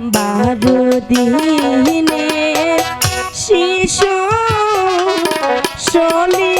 বাবুদিনে শিশু সলি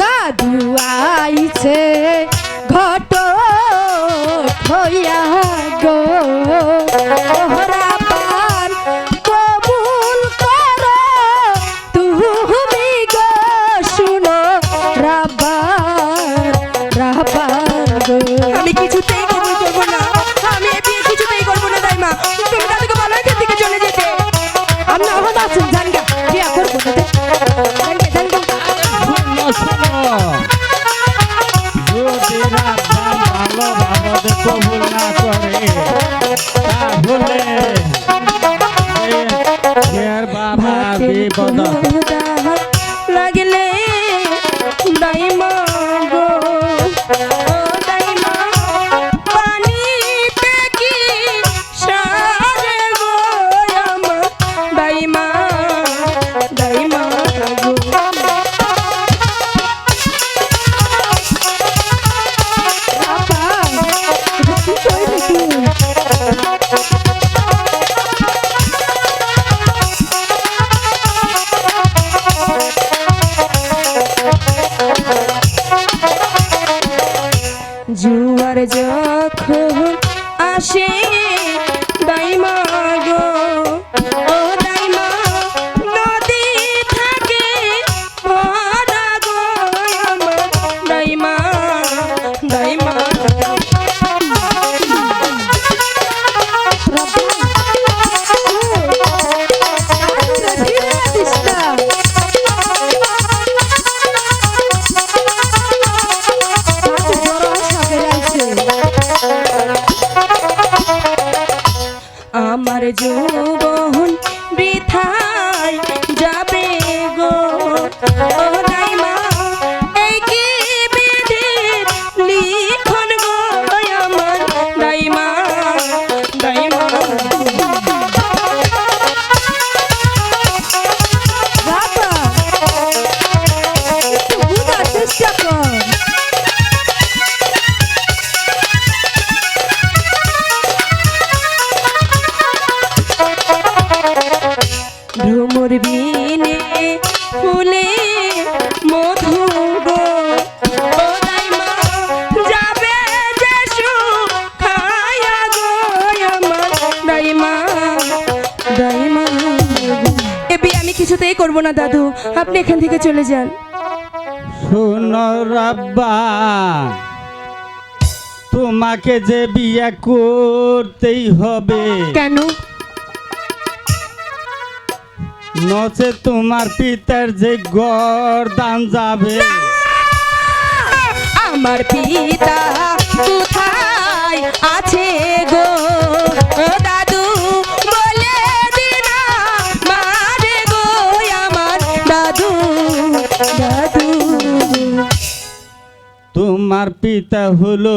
দাদু আইছে ঘট হইয়া গো। ভালো ভারত কবুল না করে। তা ভুলে বাবা বিপদ। যখন আসে দাইমা গো যৌবন বৃথায় যাবে গো। শুনে মধু গো। যাবে যে খায়া গো আমার দাইমা। দাইমা। এবি আমি কিছুতেই করব না দাদু। আপনি এখান থেকে চলে যান। শোনো রাব্বা তোমাকে যে বিয়ে করতেই হবে। কেন? নচে তোমার পিতার যে গরদান যাবে। আমার পিতা কোথায় আছে গো? দাদু বলে দিনা মারে গো আমার দাদু দাদু। তোমার পিতা হলো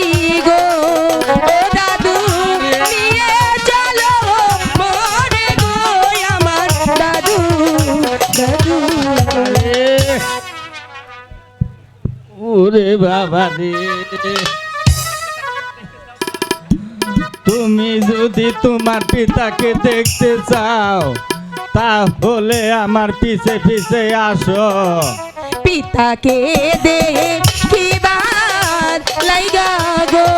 তুমি যদি তোমার পিতাকে দেখতে চাও, তাহলে আমার পিছে পিছে আসো। পিতাকে দেখিবার লাইগা গো।